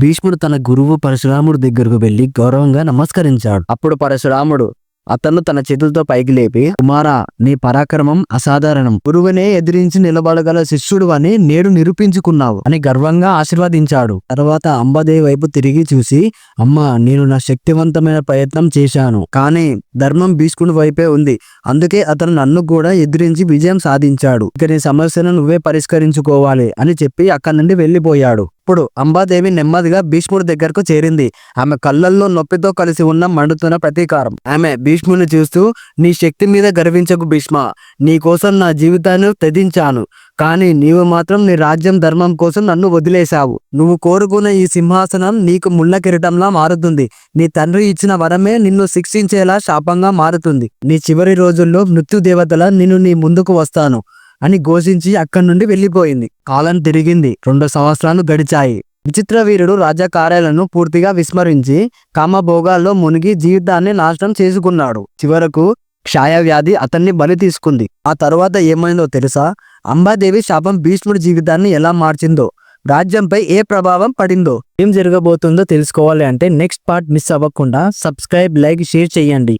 భీష్ముడు తన గురువు పరశురాముడు దగ్గరకు వెళ్ళి గౌరవంగా నమస్కరించాడు. అప్పుడు పరశురాముడు అతను తన చేతులతో పైకి లేపి కుమారా నీ పరాక్రమం అసాధారణం. గురువునే ఎదిరించి నిలబడగల శిష్యుడు అని నేడు నిరూపించుకున్నావు అని గర్వంగా ఆశీర్వదించాడు. తర్వాత అంబాదేవి వైపు తిరిగి చూసి అమ్మా నేను నా శక్తివంతమైన ప్రయత్నం చేశాను. కానీ ధర్మం భీష్ముడి వైపే ఉంది. అందుకే అతను నన్ను కూడా ఎదిరించి విజయం సాధించాడు. ఇక నీ సమస్యను నువ్వే పరిష్కరించుకోవాలి అని చెప్పి అక్కడి నుండి వెళ్ళిపోయాడు అప్పుడు అంబాదేవి నెమ్మదిగా భీష్ముడి దగ్గరకు చేరింది. ఆమె కళ్ళల్లో నొప్పితో కలిసి ఉన్న మండుతున్న ప్రతీకారం. ఆమె భీష్ముని చూస్తూ నీ శక్తి మీద గర్వించకు భీష్మ. నీ కోసం నా జీవితాన్ని త్యజించాను. కానీ నీవు మాత్రం నీ రాజ్యం ధర్మం కోసం నన్ను వదిలేశావు. నువ్వు కోరుకున్న ఈ సింహాసనం నీకు ముళ్ళ కిరీటంలా మారుతుంది. నీ తండ్రి ఇచ్చిన వరమే నిన్ను శిక్షించేలా శాపంగా మారుతుంది. నీ చివరి రోజుల్లో మృత్యు దేవతల నిన్ను నీ ముందుకు వస్తాను. అని ఘోషించి అక్కడి నుండి వెళ్ళిపోయింది. కాలం తిరిగింది. రెండు సంవత్సరాలు గడిచాయి. విచిత్ర వీరుడు రాజకార్యాలను పూర్తిగా విస్మరించి కామభోగాల్లో మునిగి జీవితాన్ని నాశనం చేసుకున్నాడు. చివరకు క్షాయవ్యాధి అతన్ని బలి తీసుకుంది. ఆ తరువాత ఏమైందో తెలుసా? అంబాదేవి శాపం భీష్ముడి జీవితాన్ని ఎలా మార్చిందో రాజ్యంపై ఏ ప్రభావం పడిందో ఏం జరగబోతుందో తెలుసుకోవాలి అంటే నెక్స్ట్ పార్ట్ మిస్ అవ్వకుండా సబ్స్క్రైబ్ లైక్ షేర్ చేయండి.